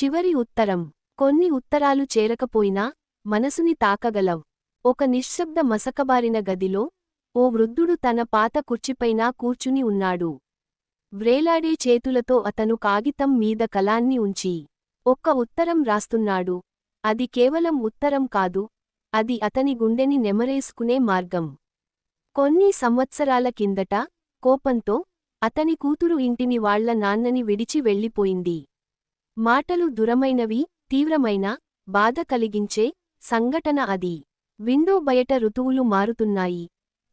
చివరి ఉత్తరం. కొన్ని ఉత్తరాలు చేరకపోయినా మనసుని తాకగలం ఒక నిశ్శబ్ద మసకబారిన గదిలో ఓ వృద్ధుడు తన పాత కుర్చిపైనా కూర్చుని ఉన్నాడు. వ్రేలాడే చేతులతో అతను కాగితం మీద కలాన్ని ఉంచి ఒక్క ఉత్తరం రాస్తున్నాడు. అది కేవలం ఉత్తరం కాదు అది అతని గుండెని నెమరేసుకునే మార్గం. కొన్ని సంవత్సరాల కిందట కోపంతో అతని కూతురు ఇంటిని వాళ్ళ నాన్నని విడిచి వెళ్ళిపోయింది. మాటలు దురమైనవి తీవ్రమైన బాధ కలిగించే సంఘటన అది. విండో బయట ఋతువులు మారుతున్నాయి.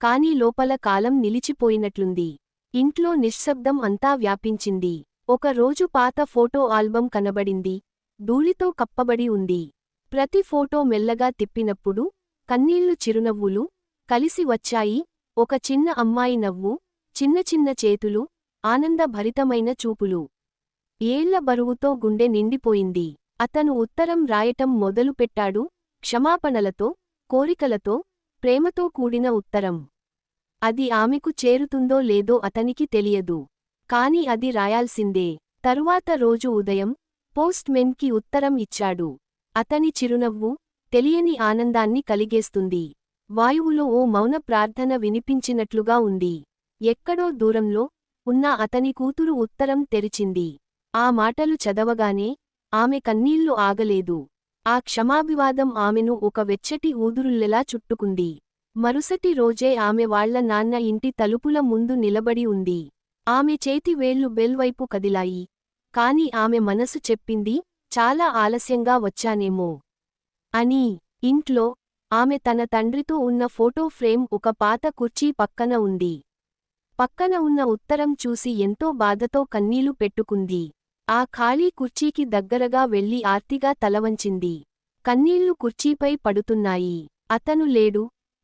కాని లోపల కాలం నిలిచిపోయినట్లుంది. ఇంట్లో నిశ్శబ్దం అంతా వ్యాపించింది. ఒక రోజు పాత ఫోటో ఆల్బం కనబడింది. ధూళితో కప్పబడి ఉంది. ప్రతి ఫోటో మెల్లగా తిప్పినప్పుడు కన్నీళ్ళు చిరునవ్వులు కలిసి వచ్చాయి. ఒక చిన్న అమ్మాయి నవ్వు చిన్న చిన్న చేతులు ఆనందభరితమైన చూపులు. ఏళ్ళ బరువుతో గుండె నిండిపోయింది. అతను ఉత్తరం రాయటం మొదలుపెట్టాడు క్షమాపణలతో కోరికలతో ప్రేమతో కూడిన ఉత్తరం. అది ఆమెకు చేరుతుందో లేదో అతనికి తెలియదు. కాని అది రాయాల్సిందే. తరువాత రోజు ఉదయం పోస్ట్ మెన్కి ఉత్తరం ఇచ్చాడు. అతని చిరునవ్వు తెలియని ఆనందాన్ని కలిగేస్తుంది. వాయువులో ఓ మౌన ప్రార్థన వినిపించినట్లుగా ఉంది. ఎక్కడో దూరంలో ఉన్న అతని కూతురు ఉత్తరం తెరిచింది. ఆ మాటలు చదవగానే ఆమె కన్నీళ్ళు ఆగలేదు. ఆ క్షమాభివాదం ఆమెను ఒక వెచ్చటి ఊదురుల్లెలా చుట్టుకుంది. మరుసటి రోజే ఆమె వాళ్ళ నాన్న ఇంటి తలుపుల ముందు నిలబడి ఉంది. ఆమె చేతి వేళ్ళు బెల్వైపు కదిలాయి. కాని ఆమె మనసు చెప్పింది చాలా ఆలస్యంగా వచ్చానేమో అని. ఇంట్లో ఆమె తన తండ్రితో ఉన్న ఫోటో ఫ్రేమ్ ఒక పాత కుర్చీ పక్కన ఉంది. పక్కన ఉన్న ఉత్తరం చూసి ఎంతో బాధతో కన్నీలు పెట్టుకుంది. ఆ ఖాళీ కుర్చీకి దగ్గరగా వెళ్ళి ఆర్తిగా తలవంచింది. కన్నీళ్ళు కుర్చీపై పడుతున్నాయి. అతను లేడు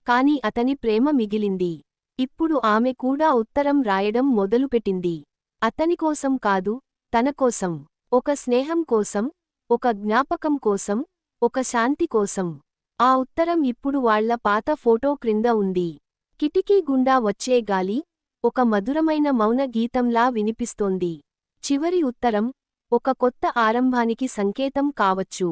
కాని అతని ప్రేమ మిగిలింది. ఇప్పుడు ఆమె కూడా ఉత్తరం రాయడం మొదలుపెట్టింది. అతనికోసం కాదు తనకోసం ఒక స్నేహం కోసం ఒక జ్ఞాపకం కోసం ఒక శాంతి కోసం. ఆ ఉత్తరం ఇప్పుడు వాళ్ళ పాత ఫోటో క్రింద ఉంది. కిటికీ గుండా వచ్చే గాలి ఒక మధురమైన మౌన గీతంలా వినిపిస్తోంది. చివరి ఉత్తరం ఒక కొత్త ఆరంభానికి సంకేతం కావచ్చు.